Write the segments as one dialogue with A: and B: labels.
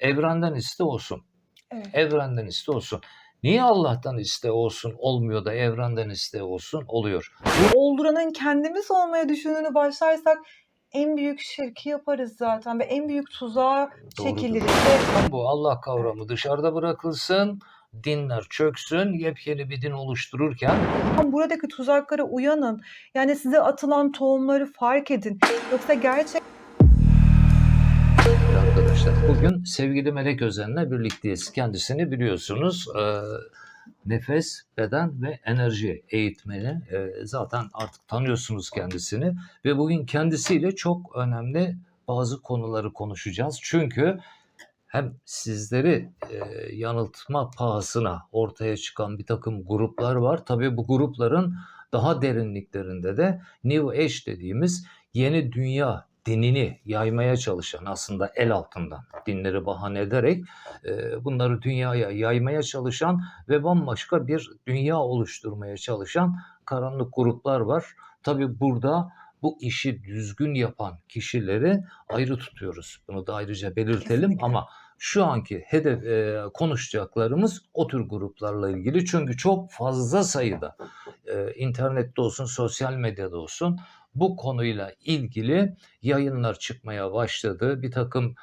A: Evrenden iste olsun.
B: Evet.
A: Evrenden iste olsun. Niye Allah'tan iste olsun olmuyor da evrenden iste olsun oluyor?
B: Olduranın kendimiz olmaya düşündüğünü başlarsak en büyük şirki yaparız zaten ve en büyük tuzağa çekiliriz.
A: Bu Allah kavramı dışarıda bırakılsın, dinler çöksün, yepyeni bir din oluştururken
B: buradaki tuzaklara uyanın. Yani size atılan tohumları fark edin. Yoksa gerçek
A: arkadaşlar bugün sevgili Melek Özen'le birlikteyiz. Kendisini biliyorsunuz e, nefes, beden ve enerji eğitmeni. E, zaten artık tanıyorsunuz kendisini ve bugün kendisiyle çok önemli bazı konuları konuşacağız. Çünkü hem sizleri e, yanıltma pahasına ortaya çıkan bir takım gruplar var. Tabii bu grupların daha derinliklerinde de New Age dediğimiz yeni dünya dinini yaymaya çalışan aslında el altından dinleri bahane ederek e, bunları dünyaya yaymaya çalışan ve bambaşka bir dünya oluşturmaya çalışan karanlık gruplar var. Tabii burada bu işi düzgün yapan kişileri ayrı tutuyoruz. Bunu da ayrıca belirtelim
B: Kesinlikle.
A: ama şu anki hedef e, konuşacaklarımız o tür gruplarla ilgili çünkü çok fazla sayıda e, internette olsun, sosyal medyada olsun bu konuyla ilgili yayınlar çıkmaya başladı. Bir takım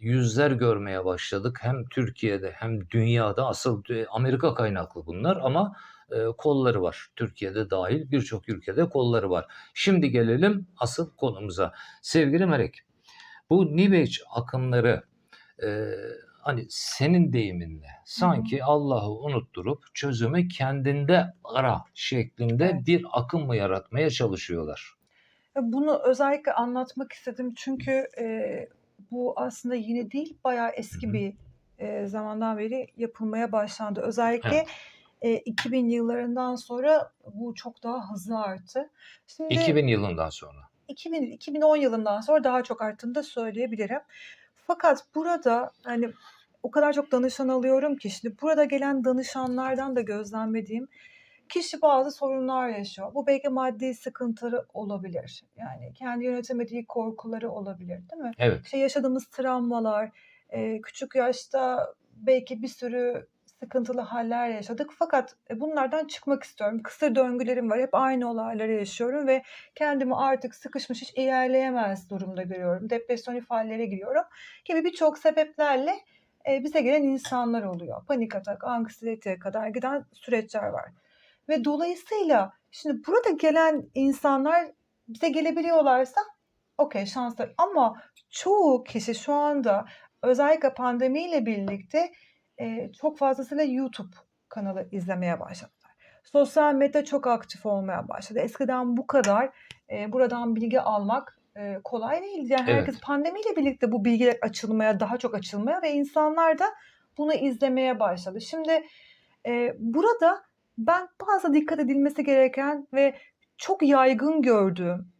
A: yüzler görmeye başladık. Hem Türkiye'de hem dünyada asıl Amerika kaynaklı bunlar ama e, kolları var. Türkiye'de dahil birçok ülkede kolları var. Şimdi gelelim asıl konumuza. Sevgili Melek, bu New Age akımları e, hani senin deyiminle sanki Allah'ı unutturup çözümü kendinde ara şeklinde
B: Evet.
A: bir akım mı yaratmaya çalışıyorlar?
B: bunu özellikle anlatmak istedim çünkü e, bu aslında yeni değil bayağı eski
A: Hı hı.
B: bir e, zamandan beri yapılmaya başlandı. Özellikle
A: Evet.
B: e, 2000 yıllarından sonra bu çok daha hızlı arttı. Şimdi
A: 2000 yılından sonra.
B: 2000 2010 yılından sonra daha çok arttığını da söyleyebilirim. Fakat burada hani o kadar çok danışan alıyorum ki şimdi burada gelen danışanlardan da gözlemlediğim kişi bazı sorunlar yaşıyor. Bu belki maddi sıkıntıları olabilir. Yani kendi yönetemediği korkuları olabilir, değil mi?
A: Evet.
B: İşte yaşadığımız travmalar, küçük yaşta belki bir sürü sıkıntılı haller yaşadık. Fakat e, bunlardan çıkmak istiyorum. Kısır döngülerim var. Hep aynı olayları yaşıyorum ve kendimi artık sıkışmış hiç ilerleyemez durumda görüyorum. Depresyonik hallere giriyorum gibi birçok sebeplerle e, bize gelen insanlar oluyor. Panik atak, anksiyeteye kadar giden süreçler var. Ve dolayısıyla şimdi burada gelen insanlar bize gelebiliyorlarsa okey şanslar. Ama çoğu kişi şu anda özellikle pandemiyle birlikte e, çok fazlasıyla YouTube kanalı izlemeye başladılar. Sosyal medya çok aktif olmaya başladı. Eskiden bu kadar e, buradan bilgi almak e, kolay değildi. Yani herkes
A: Evet.
B: pandemiyle birlikte bu bilgiler açılmaya, daha çok açılmaya ve insanlar da bunu izlemeye başladı. Şimdi e, burada ben bazı dikkat edilmesi gereken ve çok yaygın gördüğüm,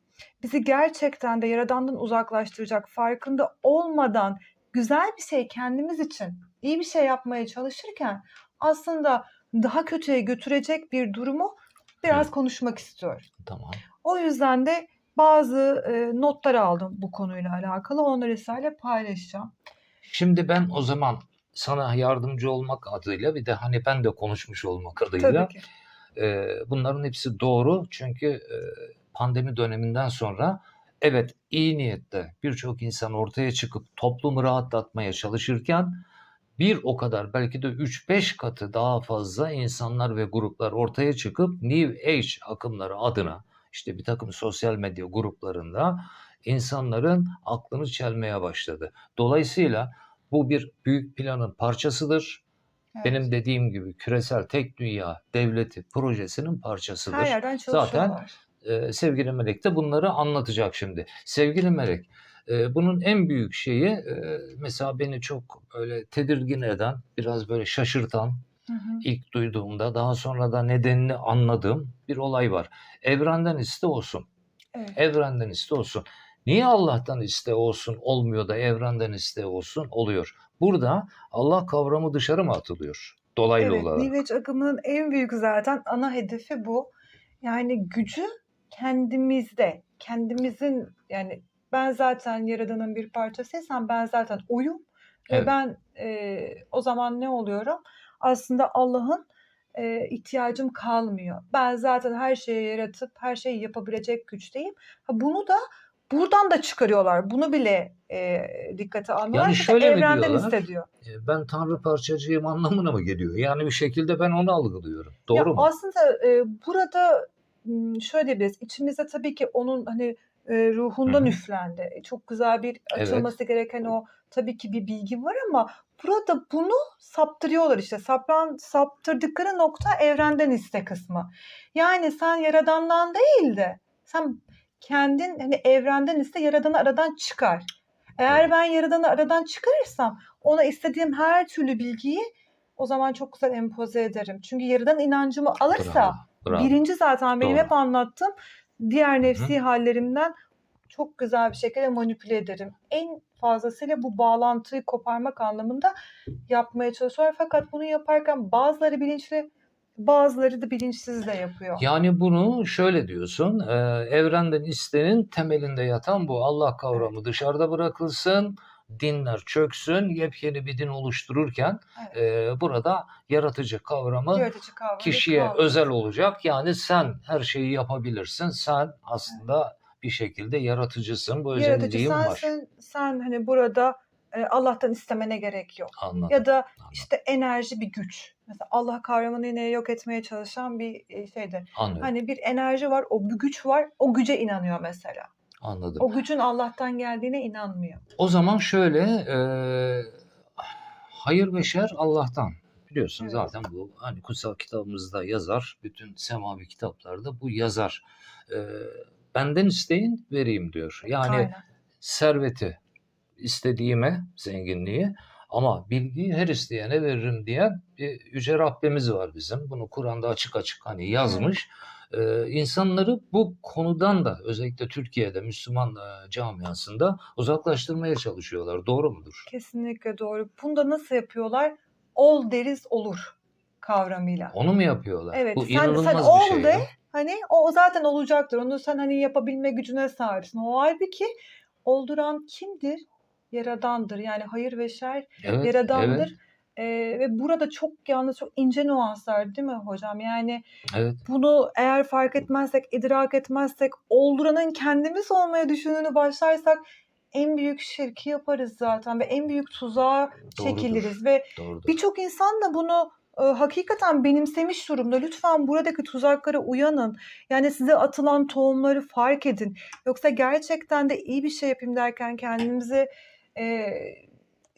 B: bizi gerçekten de yaradandan uzaklaştıracak, farkında olmadan güzel bir şey kendimiz için, iyi bir şey yapmaya çalışırken aslında daha kötüye götürecek bir durumu biraz
A: Evet.
B: konuşmak istiyorum.
A: Tamam.
B: O yüzden de bazı e, notlar aldım bu konuyla alakalı. Onları sizlerle paylaşacağım.
A: Şimdi ben o zaman sana yardımcı olmak adıyla bir de hani ben de konuşmuş olmak adıyla e, bunların hepsi doğru. Çünkü e, pandemi döneminden sonra evet iyi niyette birçok insan ortaya çıkıp toplumu rahatlatmaya çalışırken bir o kadar belki de 3-5 katı daha fazla insanlar ve gruplar ortaya çıkıp New Age akımları adına işte bir takım sosyal medya gruplarında insanların aklını çelmeye başladı. Dolayısıyla bu bir büyük planın parçasıdır.
B: Evet.
A: Benim dediğim gibi küresel tek dünya devleti projesinin parçasıdır.
B: Her yerden
A: Zaten e, sevgili Melek de bunları anlatacak şimdi. Sevgili Melek, e, bunun en büyük şeyi e, mesela beni çok böyle tedirgin eden, biraz böyle şaşırtan,
B: Hı hı.
A: ilk duyduğumda daha sonra da nedenini anladığım bir olay var. Evrenden iste olsun.
B: Evet.
A: Evrenden iste olsun. Niye Allah'tan iste olsun olmuyor da evrenden iste olsun oluyor? Burada Allah kavramı dışarı mı atılıyor? Dolaylı
B: Evet,
A: olarak.
B: Age akımının en büyük zaten ana hedefi bu. Yani gücü kendimizde, kendimizin yani ben zaten Yaradan'ın bir parçasıysam ben zaten oyum Ve
A: Evet.
B: ben e, o zaman ne oluyorum? Aslında Allah'ın e, ihtiyacım kalmıyor. Ben zaten her şeyi yaratıp her şeyi yapabilecek güçteyim. Ha, bunu da buradan da çıkarıyorlar. Bunu bile e, dikkate almıyorlar.
A: Yani şöyle mi
B: evrenden
A: diyorlar?
B: hissediyor.
A: E, Ben tanrı parçacığım anlamına mı geliyor? Yani bir şekilde ben onu algılıyorum. Doğru
B: Ya
A: mu?
B: aslında e, burada şöyle diyebiliriz. İçimizde tabii ki onun hani e, ruhundan
A: Hı hı.
B: üflendi. Çok güzel bir
A: Evet.
B: açılması gereken o tabii ki bir bilgi var ama burada bunu saptırıyorlar işte. Sapran, saptırdıkları nokta evrenden iste kısmı. Yani sen yaradandan değil de sen kendin hani evrenden iste yaradanı aradan çıkar. Eğer
A: Evet.
B: ben yaradanı aradan çıkarırsam ona istediğim her türlü bilgiyi o zaman çok güzel empoze ederim. Çünkü yaradan inancımı alırsa
A: Bravo. Bravo.
B: birinci zaten benim
A: Doğru.
B: hep anlattığım diğer nefsi hallerimden çok güzel bir şekilde manipüle ederim. En fazlasıyla bu bağlantıyı koparmak anlamında yapmaya çalışıyorlar. Fakat bunu yaparken bazıları bilinçli, bazıları da bilinçsiz de yapıyor.
A: Yani bunu şöyle diyorsun, e, evrenden istenin temelinde yatan bu Allah kavramı dışarıda bırakılsın, dinler çöksün, yepyeni bir din oluştururken e, burada yaratıcı kavramı
B: Yaratıcı kavramı
A: kişiye
B: kaldı.
A: özel olacak. Yani sen her şeyi yapabilirsin, sen aslında bir şekilde yaratıcısın, bu özelliğin var.
B: sensin. Sen hani burada e, Allah'tan istemene gerek yok.
A: Anladım.
B: Ya da
A: anladım,
B: işte enerji bir güç. Mesela Allah kavramını yine yok etmeye çalışan bir e, şeyde.
A: anladım,
B: Hani bir enerji var, o bir güç var, o güce inanıyor mesela.
A: Anladım.
B: O gücün Allah'tan geldiğine inanmıyor.
A: O zaman şöyle, e, hayır ve şer Allah'tan. Biliyorsun
B: Evet.
A: zaten bu hani kutsal kitabımızda yazar, bütün semavi kitaplarda bu yazar. E, benden isteyin vereyim diyor. Yani
B: Aynen.
A: serveti istediğime, zenginliği ama bilgiyi her isteyene veririm diyen bir yüce Rabbimiz var bizim. Bunu Kur'an'da açık açık hani yazmış. Ee, insanları bu konudan da özellikle Türkiye'de Müslüman e, camiasında uzaklaştırmaya çalışıyorlar. Doğru mudur?
B: Kesinlikle doğru. Bunu da nasıl yapıyorlar? Ol deriz olur kavramıyla.
A: Onu mu yapıyorlar?
B: Evet,
A: Bu
B: sen- sen
A: bir
B: ol
A: şey.
B: de,
A: ya.
B: Hani o zaten olacaktır. Onu sen hani yapabilme gücüne sahipsin. O halbuki olduran kimdir? Yaradandır. Yani hayır ve şer
A: Evet,
B: yaradandır.
A: evet,
B: Ee, ve burada çok yalnız çok ince nüanslar değil mi hocam? Yani
A: evet.
B: bunu eğer fark etmezsek, idrak etmezsek, olduranın kendimiz olmaya düşündüğünü başlarsak en büyük şirki yaparız zaten ve en büyük tuzağa
A: Doğrudur.
B: çekiliriz ve birçok insan da bunu e, hakikaten benimsemiş durumda. Lütfen buradaki tuzaklara uyanın. Yani size atılan tohumları fark edin. Yoksa gerçekten de iyi bir şey yapayım derken kendimizi e,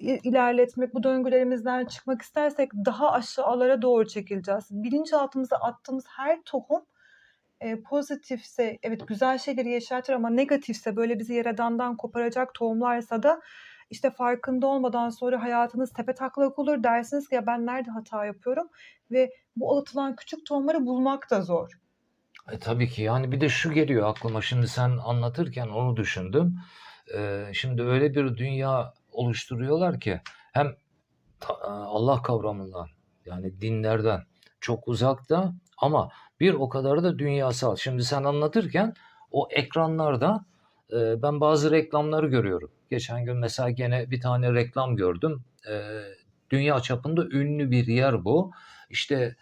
B: ilerletmek, bu döngülerimizden çıkmak istersek daha aşağılara doğru çekileceğiz. Bilinçaltımıza attığımız her tohum e, pozitifse, evet güzel şeyleri yaşatır ama negatifse böyle bizi yaradandan koparacak tohumlarsa da işte farkında olmadan sonra hayatınız tepe taklak olur. Dersiniz ki ya ben nerede hata yapıyorum ve bu atılan küçük tohumları bulmak da zor.
A: E, tabii ki yani bir de şu geliyor aklıma şimdi sen anlatırken onu düşündüm. Ee, şimdi öyle bir dünya oluşturuyorlar ki hem ta- Allah kavramından yani dinlerden çok uzakta ama bir o kadar da dünyasal. Şimdi sen anlatırken o ekranlarda e, ben bazı reklamları görüyorum. Geçen gün mesela gene bir tane reklam gördüm. E, dünya çapında ünlü bir yer bu. İşte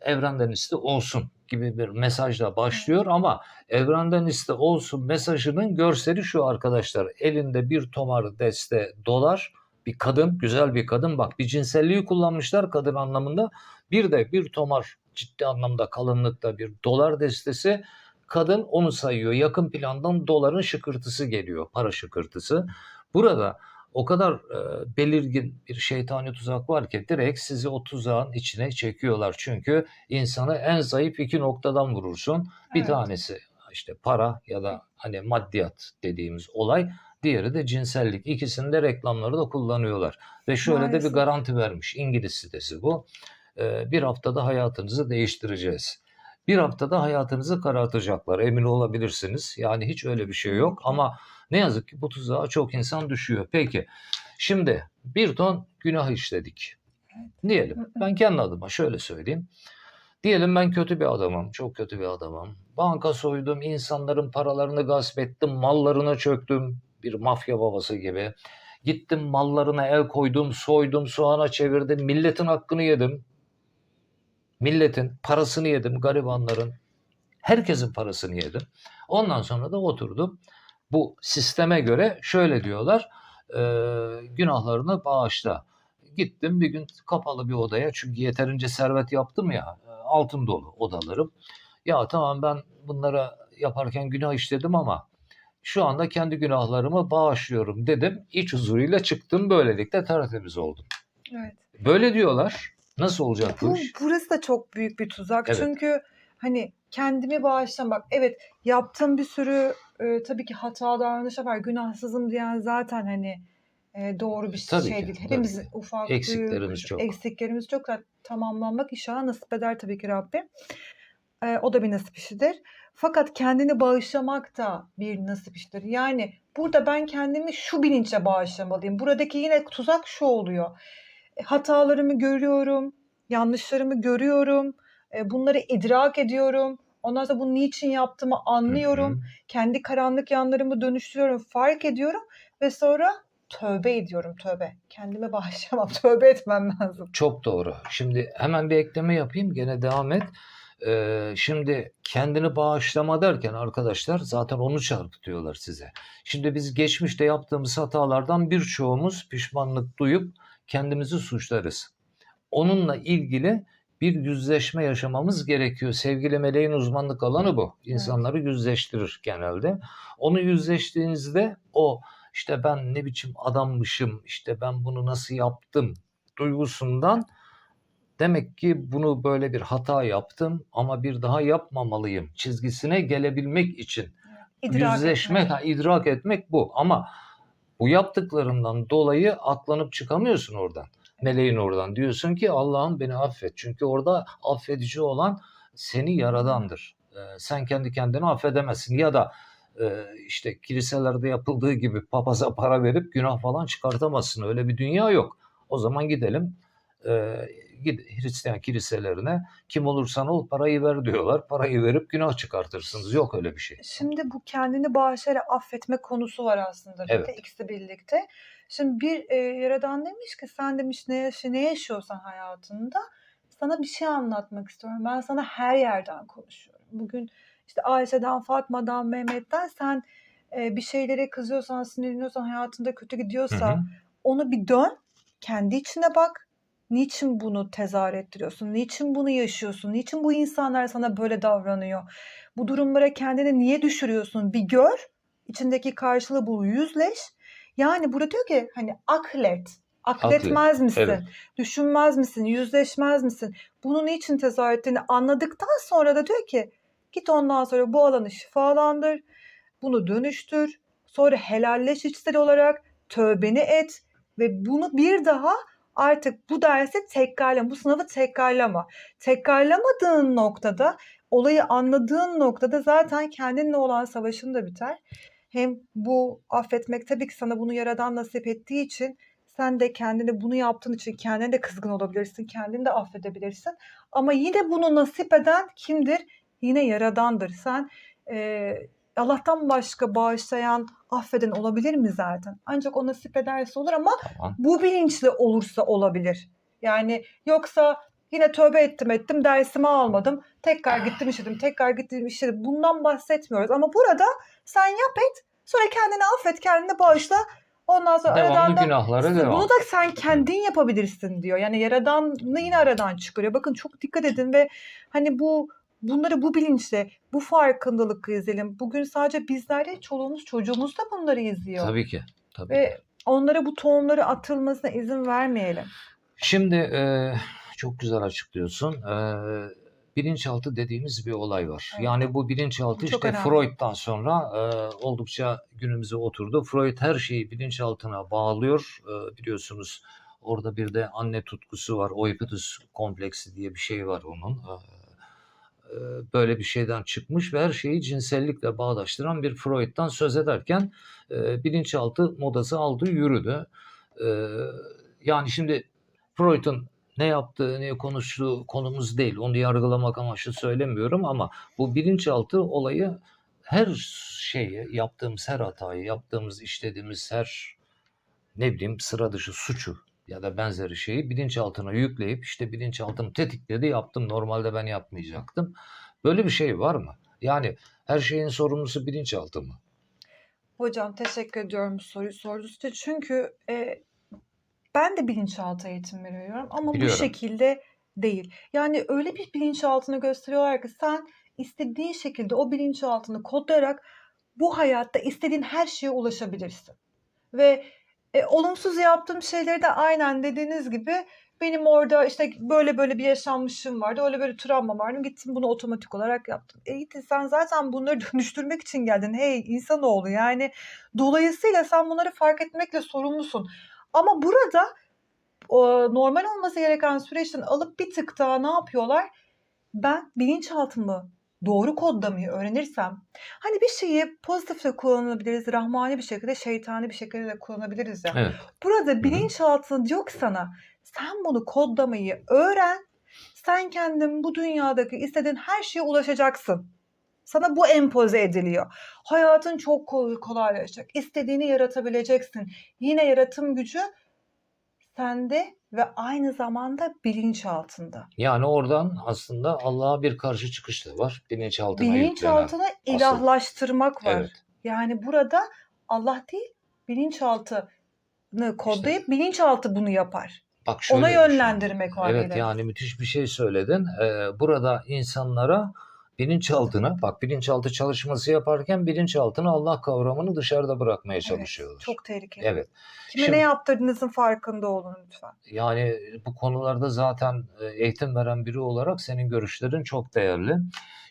A: evrenden iste olsun gibi bir mesajla başlıyor ama evrenden iste olsun mesajının görseli şu arkadaşlar. Elinde bir tomar deste dolar bir kadın güzel bir kadın. Bak bir cinselliği kullanmışlar kadın anlamında. Bir de bir tomar ciddi anlamda kalınlıkta bir dolar destesi. Kadın onu sayıyor. Yakın plandan doların şıkırtısı geliyor para şıkırtısı. Burada o kadar e, belirgin bir şeytani tuzak var ki direkt sizi o tuzağın içine çekiyorlar. Çünkü insanı en zayıf iki noktadan vurursun. Bir
B: Evet.
A: tanesi işte para ya da hani maddiyat dediğimiz olay. Diğeri de cinsellik. İkisini de reklamları da kullanıyorlar. Ve şöyle de bir
B: Maalesef.
A: garanti vermiş. İngiliz sitesi bu. E, bir haftada hayatınızı değiştireceğiz. Bir haftada hayatınızı karartacaklar. Emin olabilirsiniz. Yani hiç öyle bir şey yok. Ama ne yazık ki bu tuzağa çok insan düşüyor. Peki şimdi bir ton günah işledik. Diyelim ben kendi adıma şöyle söyleyeyim. Diyelim ben kötü bir adamım, çok kötü bir adamım. Banka soydum, insanların paralarını gasp ettim, mallarına çöktüm. Bir mafya babası gibi. Gittim mallarına el koydum, soydum, soğana çevirdim. Milletin hakkını yedim. Milletin parasını yedim, garibanların. Herkesin parasını yedim. Ondan sonra da oturdum. Bu sisteme göre şöyle diyorlar. e, günahlarını bağışla. Gittim bir gün kapalı bir odaya çünkü yeterince servet yaptım ya e, altın dolu odalarım. Ya tamam ben bunlara yaparken günah işledim ama şu anda kendi günahlarımı bağışlıyorum dedim. İç huzuruyla çıktım böylelikle tertemiz oldum.
B: Evet.
A: Böyle diyorlar. Nasıl olacak bu
B: Bu,
A: iş?
B: burası da çok büyük bir tuzak.
A: Evet.
B: Çünkü hani kendimi bağışlamak. Evet yaptığım bir sürü e, tabii ki hata davranışlar var. Günahsızım diyen zaten hani e, doğru bir
A: Tabii
B: şey
A: ki,
B: değil.
A: tabii
B: Hepimiz
A: ki.
B: ufak
A: Eksiklerimiz
B: büyük,
A: çok.
B: Eksiklerimiz çok. Tamamlanmak inşallah nasip eder tabii ki Rabbim. E, o da bir nasip işidir. Fakat kendini bağışlamak da bir nasip işidir. Yani burada ben kendimi şu bilinçle bağışlamalıyım. Buradaki yine tuzak şu oluyor. Hatalarımı görüyorum, yanlışlarımı görüyorum, e, bunları idrak ediyorum. Ondan sonra bunu niçin yaptığımı anlıyorum.
A: Hı hı.
B: Kendi karanlık yanlarımı dönüştürüyorum, fark ediyorum ve sonra tövbe ediyorum, tövbe. Kendime bağışlamam, tövbe etmem lazım.
A: Çok doğru. Şimdi hemen bir ekleme yapayım. Gene devam et. Ee, şimdi kendini bağışlama derken arkadaşlar zaten onu çarpıtıyorlar size. Şimdi biz geçmişte yaptığımız hatalardan birçoğumuz pişmanlık duyup kendimizi suçlarız. Onunla ilgili bir yüzleşme yaşamamız gerekiyor. Sevgili meleğin uzmanlık alanı bu. İnsanları yüzleştirir genelde. Onu yüzleştiğinizde o işte ben ne biçim adammışım, işte ben bunu nasıl yaptım duygusundan demek ki bunu böyle bir hata yaptım ama bir daha yapmamalıyım çizgisine gelebilmek için
B: İdrak
A: yüzleşmek,
B: etmek.
A: ha, idrak etmek bu. Ama bu yaptıklarından dolayı aklanıp çıkamıyorsun oradan. Meleğin oradan. Diyorsun ki Allah'ım beni affet. Çünkü orada affedici olan seni yaradandır. Ee, sen kendi kendini affedemezsin. Ya da e, işte kiliselerde yapıldığı gibi papaza para verip günah falan çıkartamazsın. Öyle bir dünya yok. O zaman gidelim e, Hristiyan kiliselerine kim olursan ol parayı ver diyorlar. Parayı verip günah çıkartırsınız. Yok öyle bir şey.
B: Şimdi bu kendini bağışlayarak affetme konusu var aslında.
A: Evet.
B: Evet. ikisi birlikte. Şimdi bir e, yaradan demiş ki sen demiş ne, yaşı, ne yaşıyorsan hayatında sana bir şey anlatmak istiyorum. Ben sana her yerden konuşuyorum. Bugün işte Ayşe'den, Fatma'dan, Mehmet'ten sen e, bir şeylere kızıyorsan, sinirleniyorsan, hayatında kötü
A: Hı
B: gidiyorsa
A: hı.
B: onu bir dön, kendi içine bak. Niçin bunu tezahür ettiriyorsun? Niçin bunu yaşıyorsun? Niçin bu insanlar sana böyle davranıyor? Bu durumlara kendini niye düşürüyorsun? Bir gör, içindeki karşılığı bul, yüzleş. Yani burada diyor ki hani aklet. Akletmez misin?
A: evet.
B: Düşünmez misin? Yüzleşmez misin? Bunu niçin tezahür ettiğini anladıktan sonra da diyor ki git ondan sonra bu alanı şifalandır. Bunu dönüştür. Sonra helalleş içsel olarak tövbeni et ve bunu bir daha artık bu dersi tekrarlama, bu sınavı tekrarlama. Tekrarlamadığın noktada, olayı anladığın noktada zaten kendinle olan savaşın da biter. Hem bu affetmek tabii ki sana bunu yaradan nasip ettiği için sen de kendini bunu yaptığın için kendine de kızgın olabilirsin, kendini de affedebilirsin. Ama yine bunu nasip eden kimdir? Yine yaradandır. Sen eee, Allah'tan başka bağışlayan, affeden olabilir mi zaten? Ancak o nasip ederse olur ama
A: Tamam.
B: bu bilinçli olursa olabilir. Yani yoksa yine tövbe ettim ettim dersimi almadım. Tekrar gittim işledim, tekrar gittim işledim. Bundan bahsetmiyoruz. Ama burada sen yap et, sonra kendini affet, kendini bağışla. Ondan sonra aradan
A: Devamlı
B: da
A: devam.
B: bunu da sen kendin yapabilirsin diyor. Yani yaradanını yine aradan çıkarıyor. Bakın çok dikkat edin ve hani bu bunları bu bilinçle, bu farkındalıkla izleyelim. Bugün sadece bizler değil, çoluğumuz çocuğumuz da bunları izliyor.
A: Tabii ki. Tabii ki.
B: Ve onlara bu tohumları atılmasına izin vermeyelim.
A: Şimdi e, çok güzel açıklıyorsun. E, bilinçaltı dediğimiz bir olay var.
B: Evet.
A: Yani bu bilinçaltı
B: çok
A: işte
B: önemli.
A: Freud'dan sonra e, oldukça günümüze oturdu. Freud her şeyi bilinçaltına bağlıyor. E, biliyorsunuz orada bir de anne tutkusu var. Oedipus kompleksi diye bir şey var onun. Böyle bir şeyden çıkmış ve her şeyi cinsellikle bağdaştıran bir Freud'dan söz ederken e, bilinçaltı modası aldı yürüdü. Yani şimdi Freud'un ne yaptığı, ne konuştuğu konumuz değil. Onu yargılamak amaçlı söylemiyorum ama bu bilinçaltı olayı her şeyi, yaptığımız her hatayı, yaptığımız, işlediğimiz her ne bileyim sıra dışı suçu ya da benzeri şeyi bilinçaltına yükleyip işte bilinçaltım tetikledi yaptım normalde ben yapmayacaktım. Böyle bir şey var mı? Yani her şeyin sorumlusu bilinçaltı mı?
B: Hocam teşekkür ediyorum soruyu sorduğunuz için. Çünkü e, ben de bilinçaltı eğitim veriyorum ama
A: Biliyorum.
B: bu şekilde değil. Yani öyle bir bilinçaltını gösteriyorlar ki sen istediğin şekilde o bilinçaltını kodlayarak bu hayatta istediğin her şeye ulaşabilirsin. Ve e, olumsuz yaptığım şeyleri de aynen dediğiniz gibi benim orada işte böyle böyle bir yaşanmışım vardı. Öyle böyle travma vardı. Gittim bunu otomatik olarak yaptım. E gittin sen zaten bunları dönüştürmek için geldin. Hey insanoğlu yani dolayısıyla sen bunları fark etmekle sorumlusun. Ama burada o, normal olması gereken süreçten alıp bir tık daha ne yapıyorlar? Ben bilinçaltımı doğru kodlamayı öğrenirsem hani bir şeyi pozitif de kullanabiliriz, rahmani bir şekilde, şeytani bir şekilde de kullanabiliriz ya.
A: Evet.
B: Burada bilinçaltı diyor ki sana sen bunu kodlamayı öğren. Sen kendin bu dünyadaki istediğin her şeye ulaşacaksın. Sana bu empoze ediliyor. Hayatın çok kolay, kolaylaşacak. İstediğini yaratabileceksin. Yine yaratım gücü sende ve aynı zamanda bilinçaltında.
A: Yani oradan aslında Allah'a bir karşı çıkış da var. Bilinçaltına yüklenen.
B: Bilinçaltını ilahlaştırmak var.
A: Evet.
B: Yani burada Allah değil bilinçaltını kodlayıp bilinçaltı bunu yapar.
A: Bak şöyle
B: Ona yönlendirmek var.
A: Evet yani müthiş bir şey söyledin. Ee, burada insanlara bilinçaltına bak bilinçaltı çalışması yaparken bilinçaltına Allah kavramını dışarıda bırakmaya çalışıyorlar.
B: Çok tehlikeli.
A: Evet.
B: Kime
A: Şimdi-
B: ne yaptırdığınızın farkında olun lütfen.
A: Yani bu konularda zaten e, eğitim veren biri olarak senin görüşlerin çok değerli.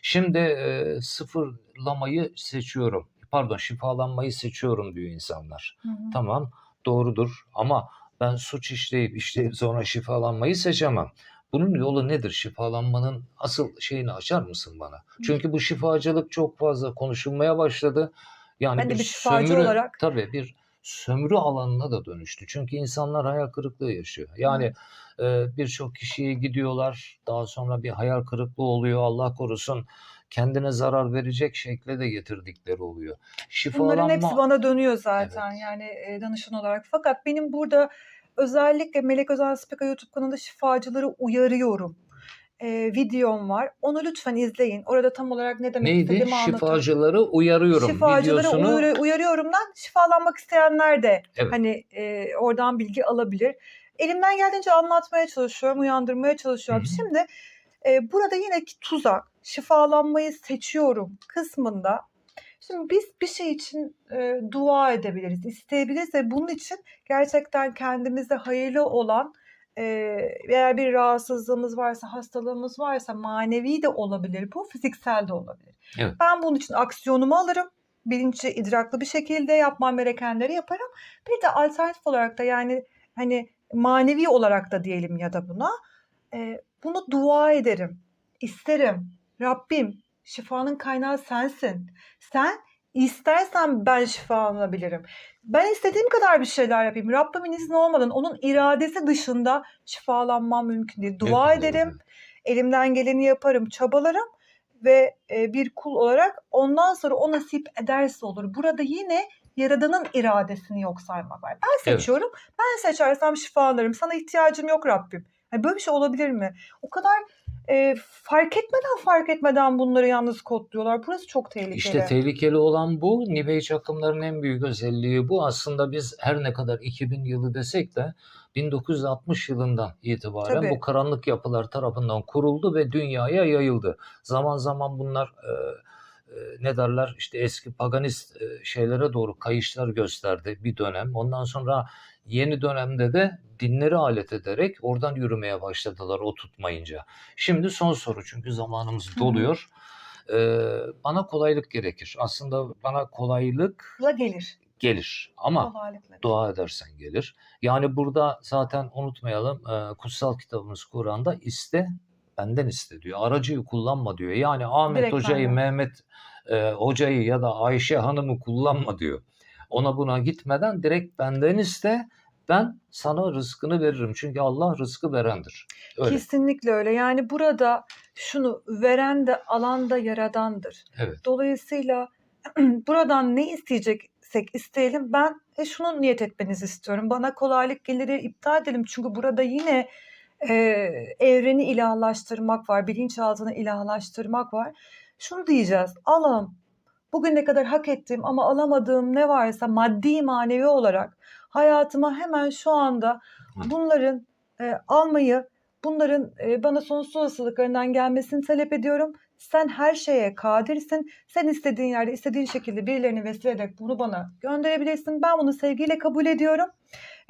A: Şimdi e, sıfırlamayı seçiyorum. Pardon şifalanmayı seçiyorum diyor insanlar.
B: Hı hı.
A: Tamam doğrudur ama ben suç işleyip işleyip sonra şifalanmayı seçemem. Bunun yolu nedir? Şifalanmanın asıl şeyini açar mısın bana? Çünkü bu şifacılık çok fazla konuşulmaya başladı. Yani
B: Ben de bir şifacı
A: sömürü,
B: olarak-
A: tabii bir sömürü alanına da dönüştü. Çünkü insanlar hayal kırıklığı yaşıyor. Yani e, birçok kişiye gidiyorlar. Daha sonra bir hayal kırıklığı oluyor. Allah korusun kendine zarar verecek şekle de getirdikleri oluyor. Şifalanma
B: Bunların hepsi bana dönüyor zaten
A: Evet.
B: yani e, danışan olarak. Fakat benim burada özellikle Melek Özen Speka YouTube kanalında şifacıları uyarıyorum. E, videom var. Onu lütfen izleyin. Orada tam olarak ne demek
A: neydi?
B: istediğimi anlatıyorum.
A: Şifacıları uyarıyorum.
B: Şifacıları
A: videosunu.
B: uyarı- uyarıyorumdan şifalanmak isteyenler de
A: Evet.
B: hani e, oradan bilgi alabilir. Elimden geldiğince anlatmaya çalışıyorum, uyandırmaya çalışıyorum.
A: Hı hı.
B: Şimdi e, burada yine ki tuzak, şifalanmayı seçiyorum kısmında. Şimdi biz bir şey için e, dua edebiliriz, isteyebiliriz ve bunun için gerçekten kendimize hayırlı olan e, eğer bir rahatsızlığımız varsa, hastalığımız varsa manevi de olabilir bu, fiziksel de olabilir.
A: Evet.
B: Ben bunun için aksiyonumu alırım. Bilinçli, idraklı bir şekilde yapmam gerekenleri yaparım. Bir de alternatif olarak da yani hani manevi olarak da diyelim ya da buna e, bunu dua ederim, isterim. Rabbim şifanın kaynağı sensin. Sen istersen ben şifalanabilirim. Ben istediğim kadar bir şeyler yapayım. Rabbimin izni olmadan onun iradesi dışında şifalanmam mümkün değil. Dua
A: değil,
B: ederim. Elimden geleni yaparım, çabalarım ve e, bir kul olarak ondan sonra o nasip ederse olur. Burada yine Yaradan'ın iradesini yok saymak var. Ben
A: Evet.
B: seçiyorum. Ben seçersem şifalanırım. Sana ihtiyacım yok Rabbim. Yani böyle bir şey olabilir mi? O kadar e, fark etmeden fark etmeden bunları yalnız kodluyorlar. Burası çok tehlikeli.
A: İşte tehlikeli olan bu. New Age akımların en büyük özelliği bu. Aslında biz her ne kadar 2000 yılı desek de 1960 yılından itibaren
B: Tabii.
A: bu karanlık yapılar tarafından kuruldu ve dünyaya yayıldı. Zaman zaman bunlar e, ne derler işte eski paganist şeylere doğru kayışlar gösterdi bir dönem. Ondan sonra yeni dönemde de dinleri alet ederek oradan yürümeye başladılar o tutmayınca. Şimdi son soru çünkü zamanımız doluyor. Ee, bana kolaylık gerekir. Aslında bana kolaylık
B: La gelir.
A: gelir ama
B: Kolaylıkla.
A: dua edersen gelir. Yani burada zaten unutmayalım e, kutsal kitabımız Kur'an'da iste benden iste diyor. Aracıyı kullanma diyor. Yani Ahmet
B: Direkt
A: Hoca'yı,
B: benden.
A: Mehmet e, Hoca'yı ya da Ayşe Hanım'ı kullanma diyor. Ona buna gitmeden direkt benden iste. Ben sana rızkını veririm. Çünkü Allah rızkı verendir. Öyle.
B: Kesinlikle öyle. Yani burada şunu veren de alan da yaradandır.
A: Evet.
B: Dolayısıyla buradan ne isteyecek istersek isteyelim ben e, şunu niyet etmenizi istiyorum. Bana kolaylık geliri iptal edelim. Çünkü burada yine e, evreni ilahlaştırmak var, bilinçaltını ilahlaştırmak var. Şunu diyeceğiz. Allah'ım bugüne kadar hak ettiğim ama alamadığım ne varsa maddi manevi olarak hayatıma hemen şu anda bunların e, almayı, bunların e, bana sonsuz olasılıklarından gelmesini talep ediyorum. Sen her şeye kadirsin. Sen istediğin yerde, istediğin şekilde birilerini vesile ederek bunu bana gönderebilirsin. Ben bunu sevgiyle kabul ediyorum.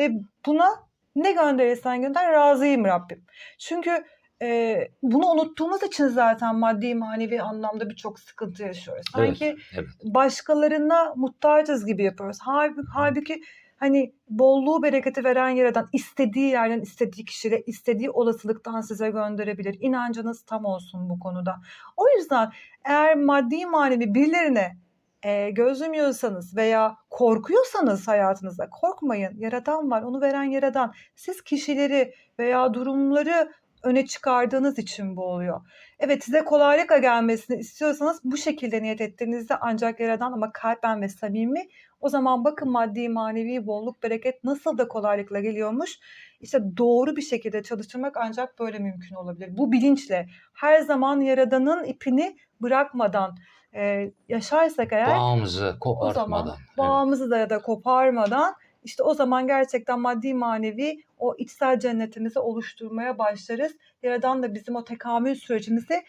B: Ve buna ne gönderirsen gönder razıyım Rabbim. Çünkü e, bunu unuttuğumuz için zaten maddi manevi anlamda birçok sıkıntı yaşıyoruz.
A: Evet,
B: Sanki
A: evet.
B: başkalarına muhtacız gibi yapıyoruz. Halbuki, halbuki hani bolluğu bereketi veren yaradan istediği yerden istediği kişiyle istediği olasılıktan size gönderebilir. İnancınız tam olsun bu konuda. O yüzden eğer maddi manevi birilerine e, göz yumuyorsanız veya korkuyorsanız hayatınızda korkmayın. Yaradan var, onu veren yaradan. Siz kişileri veya durumları öne çıkardığınız için bu oluyor. Evet size kolaylıkla gelmesini istiyorsanız bu şekilde niyet ettiğinizde ancak yaradan ama kalben ve samimi o zaman bakın maddi manevi bolluk bereket nasıl da kolaylıkla geliyormuş. İşte doğru bir şekilde çalıştırmak ancak böyle mümkün olabilir. Bu bilinçle her zaman yaradanın ipini bırakmadan e, yaşarsak eğer
A: Bağımızı
B: zaman
A: kopartmadan. Evet.
B: bağımızı da ya da koparmadan işte o zaman gerçekten maddi manevi o içsel cennetimizi oluşturmaya başlarız. Yaradan da bizim o tekamül sürecimizi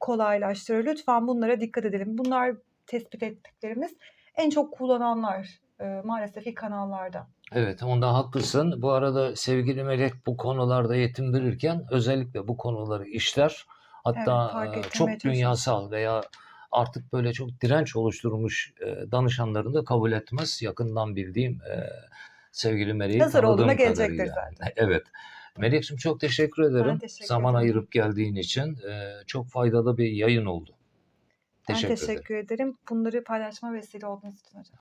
B: kolaylaştırır. Lütfen bunlara dikkat edelim. Bunlar tespit ettiklerimiz en çok kullananlar e, maalesef ki kanallarda.
A: Evet, onda haklısın. Bu arada sevgili Melek bu konularda eğitim verirken özellikle bu konuları işler. Hatta
B: Evet,
A: e, çok dünyasal veya artık böyle çok direnç oluşturmuş e, danışanlarını da kabul etmez. Yakından bildiğim e, sevgili Melek'i
B: Hazır
A: tanıdığım
B: gelecektir
A: kadarıyla.
B: zaten.
A: Evet. Melek'ciğim çok teşekkür ederim.
B: teşekkür
A: Zaman
B: ederim.
A: ayırıp geldiğin için. E, çok faydalı bir yayın oldu.
B: Ben
A: Teşekkür ederim.
B: teşekkür ederim. Bunları paylaşma vesile olduğunuz için hocam.